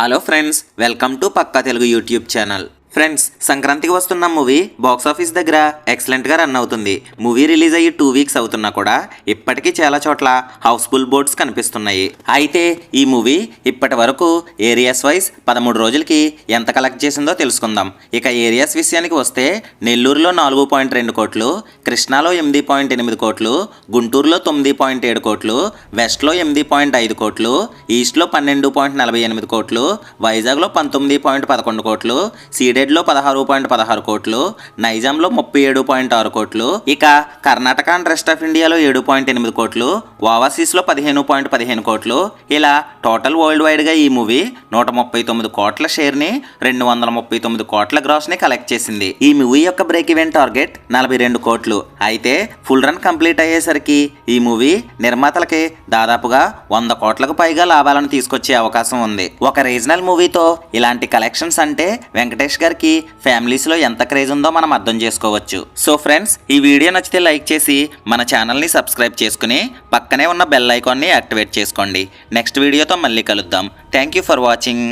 Hello friends welcome to Pakka Telugu YouTube channel friends సంక్రాంతికి వస్తున్న movie box office దగ్గర ఎక్సలెంట్గా రన్ అవుతుంది. మూవీ రిలీజ్ అయ్యి టూ వీక్స్ అవుతున్నా కూడా ఇప్పటికీ చాలా చోట్ల హౌస్ఫుల్ బోర్డ్స్ కనిపిస్తున్నాయి. అయితే ఈ మూవీ ఇప్పటి వరకు ఏరియాస్ వైజ్ పదమూడు రోజులకి ఎంత కలెక్ట్ చేసిందో తెలుసుకుందాం. ఇక ఏరియాస్ విషయానికి వస్తే నెల్లూరులో నాలుగు పాయింట్ రెండు కోట్లు కృష్ణాలో ఎనిమిది పాయింట్ ఎనిమిది కోట్లు గుంటూరులో తొమ్మిది పాయింట్ ఏడు కోట్లు వెస్ట్లో ఎనిమిది పాయింట్ ఐదు కోట్లు ఈస్ట్లో పన్నెండు పాయింట్ నలభై ఎనిమిది కోట్లు వైజాగ్లో పంతొమ్మిది పాయింట్ పదకొండు కోట్లు సీడెడ్లో పదహారు పాయింట్ పదహారు కోట్లు నైజాంలో ముప్పై ఏడు పాయింట్ ఆరు కోట్లు ఇక కర్ణాటక అండ్ రెస్ట్ ఆఫ్ ఇండియాలో ఏడు పాయింట్ ఎనిమిది కోట్లు ఓవర్సీస్లో పదిహేను పాయింట్ పదిహేను కోట్లు. ఇలా టోటల్ వరల్డ్ వైడ్గా ఈ మూవీ నూట ముప్పై తొమ్మిది కోట్ల షేర్ని రెండు వందల ముప్పై తొమ్మిది కోట్ల గ్రాస్ని కలెక్ట్ చేసింది. ఈ మూవీ యొక్క బ్రేక్ ఈవెన్ టార్గెట్ నలభై రెండు కోట్లు. అయితే ఫుల్ రన్ కంప్లీట్ అయ్యేసరికి ఈ మూవీ నిర్మాతలకి దాదాపుగా వంద కోట్లకు పైగా లాభాలను తీసుకొచ్చే అవకాశం ఉంది. ఒక రీజనల్ మూవీతో ఇలాంటి కలెక్షన్స్ అంటే వెంకటేష్ గారికి ఫ్యామిలీస్లో ఎంత క్రేజ్ ఉందో మనం అర్థం చేసుకోవచ్చు. సో ఫ్రెండ్స్ ఈ వీడియో నచ్చితే లైక్ చేసి మన ఛానల్ని సబ్స్క్రైబ్ చేసుకుని పక్కనే ఉన్న బెల్ ఐకాన్ని యాక్టివేట్ చేసుకోండి. నెక్స్ట్ వీడియోతో మళ్ళీ కలుద్దాం. Thank you for watching.